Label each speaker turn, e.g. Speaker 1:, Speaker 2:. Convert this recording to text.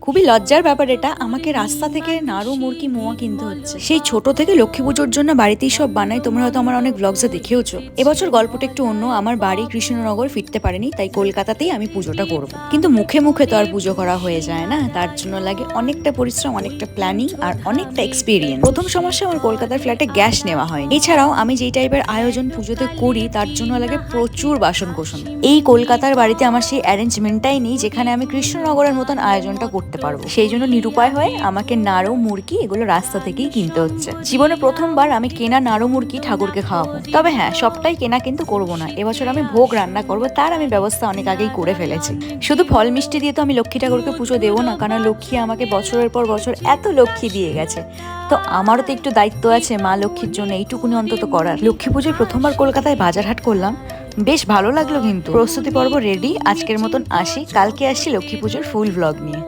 Speaker 1: খুবই লজ্জার ব্যাপার এটা। আমাকে রাস্তা থেকে নাড়ু, মুরগি, মোয়া কিনতে হচ্ছে। সেই ছোট থেকে লক্ষ্মী পুজোর জন্য বাড়িতেই সব বানাই। তোমরা হয়তো আমার অনেক ব্লগসে দেখেওছো। এবছর গল্পটা একটু অন্য। আমার বাড়ি কৃষ্ণনগর, ফিরতে পারেনি, তাই কলকাতাতেই আমি পুজোটা করব। কিন্তু মুখে মুখে তো আর পুজো করা হয়ে যায় না। তার জন্য লাগে অনেকটা পরিশ্রম, অনেকটা প্ল্যানিং আর অনেকটা এক্সপিরিয়েন্স প্রথম সমস্যা, আমার কলকাতার ফ্ল্যাটে গ্যাস নেওয়া হয় এছাড়াও আমি যেই টাইপের আয়োজন পুজোতে করি, তার জন্য লাগে প্রচুর বাসন কোসন এই কলকাতার বাড়িতে আমার সেই অ্যারেঞ্জমেন্টটাই নেই, যেখানে আমি কৃষ্ণনগরের মতন আয়োজনটা করতে পারব। সেই জন্য নিরুপায় হয়ে আমাকে নাড়ু, মুরগি এগুলো রাস্তা থেকেই কিনতে হচ্ছে। জীবনে প্রথমবার আমি কেনা নাড়ু, মুরগি ঠাকুরকে খাওয়াবো। তবে হ্যাঁ সবটাই কেনা কিন্তু করব না। এবছর আমি ভোগ রান্না করব, তার আমি ব্যবস্থা অনেক আগেই করে ফেলেছি। শুধু ফল মিষ্টি দিয়ে তো আমি লক্ষ্মী ঠাকুরকে পুজো দেবো না কারণ লক্ষ্মী আমাকে বছরের পর বছর এত লক্ষ্মী দিয়ে গেছে। তো আমারও তো একটু দায়িত্ব আছে মা লক্ষ্মীর জন্য, এইটুকুনি অন্তত করার। লক্ষ্মী পুজোয় প্রথমবার কলকাতায় বাজার হাট করলাম। বেশ ভালো লাগল কিন্তু। প্রস্তুতি পর্ব রেডি, আজকের মতন আসি। কালকে আসি লক্ষ্মী পুজোর ফুল ভ্লগ নিয়ে।